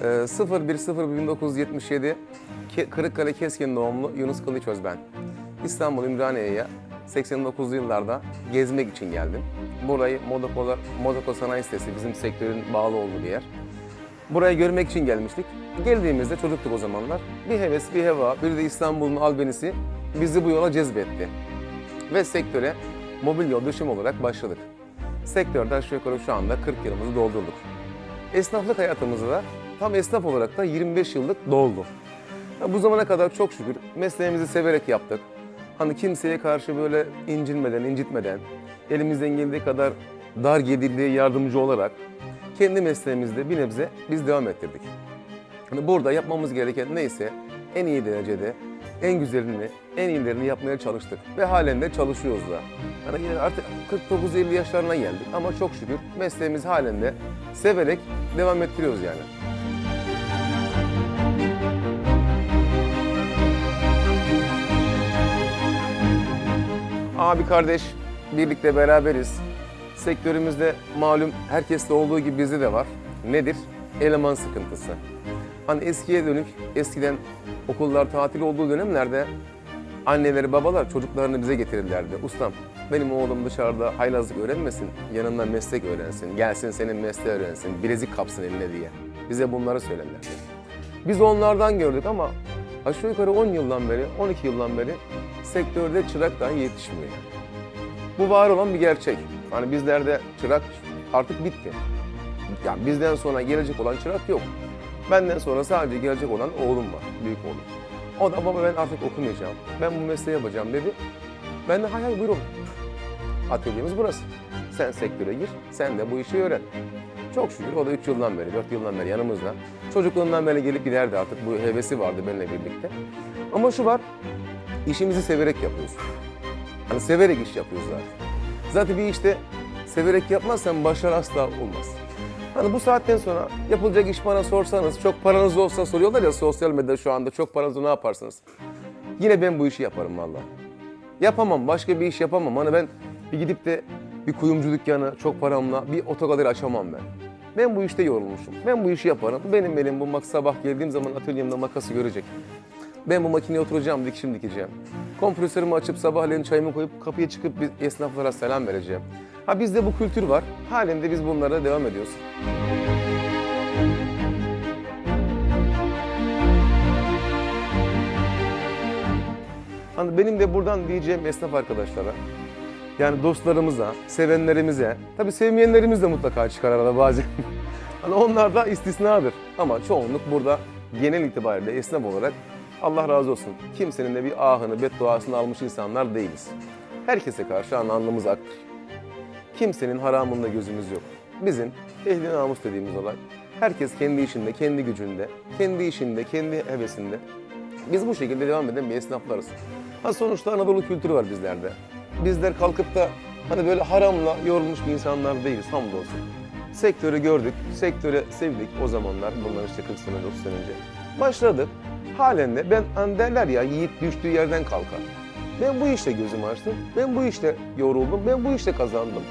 01.01.1977 Ke- Kırıkkale Keskin doğumlu Yunus Kılıçöz ben. İstanbul Ümraniye'ye 89'lu yıllarda gezmek için geldim. Burayı Modoko, Modoko Sanayi Sitesi bizim sektörün bağlı olduğu bir yer. Burayı görmek için gelmiştik. Geldiğimizde çocuktuk o zamanlar. Bir heves, bir heva, bir de İstanbul'un albenisi bizi bu yola cezbetti. Ve sektöre mobilya döşüm olarak başladık. Sektörde aşağı yukarı şu anda 40 yılımızı doldurduk. Esnaflık hayatımızda da tam esnaf olarak da 25 yıllık doldu. Bu zamana kadar çok şükür mesleğimizi severek yaptık. Hani kimseye karşı böyle incinmeden, incitmeden, elimizden geldiği kadar dar gelirliğe yardımcı olarak kendi mesleğimizde bir nebze biz devam ettirdik. Hani burada yapmamız gereken neyse en iyi derecede, en güzelini, en iyilerini yapmaya çalıştık. Ve halen de çalışıyoruz da. Yani yine artık 49-50 yaşlarına geldik ama çok şükür mesleğimiz halen de severek devam ettiriyoruz yani. Abi kardeş birlikte beraberiz. Sektörümüzde malum herkeste olduğu gibi bizde de var. Nedir? Eleman sıkıntısı. Hani eskiye dönük, eskiden okullar tatil olduğu dönemlerde anneleri babalar çocuklarını bize getirirlerdi. Ustam benim oğlum dışarıda haylazlık öğrenmesin, yanında meslek öğrensin, gelsin senin mesleği öğrensin, bilezik kapsın eline diye. Bize bunları söylerlerdi. Biz onlardan gördük ama aşağı yukarı 10 yıldan beri, 12 yıldan beri sektörde çırak dahi yetişmiyor. Bu var olan bir gerçek. Hani bizlerde çırak artık bitti. Yani bizden sonra gelecek olan çırak yok. Benden sonra sadece gelecek olan oğlum var, büyük oğlum. O da baba ben artık okumayacağım, ben bu mesleği yapacağım dedi. Ben de hay hay buyur oğlum. Atölyemiz burası. Sen sektöre gir, sen de bu işi öğren. Çok şükür o da 3 yıldan beri, 4 yıldan beri yanımızda. Çocukluğundan beri gelip giderdi artık bu hevesi vardı benimle birlikte. Ama şu var, işimizi severek yapıyoruz. Hani severek iş yapıyoruz zaten. Zaten bir işte severek yapmazsan başarı asla olmaz. Hani bu saatten sonra yapılacak iş bana sorsanız, çok paranız olsa soruyorlar ya sosyal medyada şu anda çok paranız ne yaparsınız? Yine ben bu işi yaparım vallahi. Yapamam, başka bir iş yapamam. Hani ben bir gidip de bir kuyumcu dükkanı çok paramla bir otogaleri açamam ben. Ben bu işte yorulmuşum. Ben bu işi yaparım. Benim elim bu mak sabah geldiğim zaman atölyemde makası görecek. Ben bu makineye oturacağım, dikişim dikeceğim. Kompresörümü açıp sabahleyin çayımı koyup kapıya çıkıp biz esnaflara selam vereceğim. Ha bizde bu kültür var. Halen de biz bunlara devam ediyoruz. Hani benim de buradan diyeceğim esnaf arkadaşlara, yani dostlarımıza, sevenlerimize, tabii sevmeyenlerimiz de mutlaka çıkar arada bazen. hani onlar da istisnadır. Ama çoğunluk burada genel itibariyle esnaf olarak Allah razı olsun. Kimsenin de bir ahını, bedduasını almış insanlar değiliz. Herkese karşı alnımız aktır. Kimsenin haramında gözümüz yok. Bizim ehli namus dediğimiz olay. Herkes kendi işinde, kendi gücünde, kendi işinde, kendi hevesinde. Biz bu şekilde devam eden bir esnaflarız. Ha sonuçta Anadolu kültürü var bizlerde. Bizler kalkıp da hani böyle haramla yorulmuş bir insanlar değiliz hamdolsun. Sektörü gördük, sektörü sevdik o zamanlar. Bunlar işte 40 sene, 30 sene önce. Başladık. Halen de ben hani derler ya yiğit düştüğü yerden kalkar. Ben bu işte gözümü açtım. Ben bu işte yoruldum. Ben bu işte kazandım.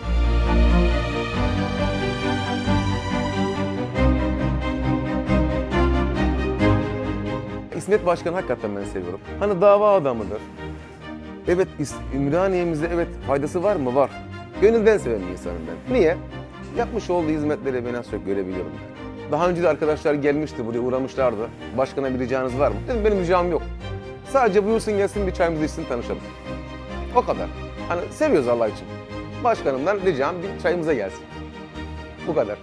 İsmet Başkan hakikaten ben seviyorum. Hani dava adamıdır. Evet Ümraniye'mize evet faydası var mı? Var. Gönülden seven bir insanım ben. Niye? Yapmış olduğu hizmetleri ben az çok görebiliyorum. Daha önce de arkadaşlar gelmişti buraya uğramışlardı. Başkana bir ricanız var mı? Dedim benim ricam yok. Sadece buyursun gelsin bir çayımızı içsin tanışalım. O kadar. Hani seviyoruz Allah için. Başkanımdan ricam bir çayımıza gelsin. Bu kadar.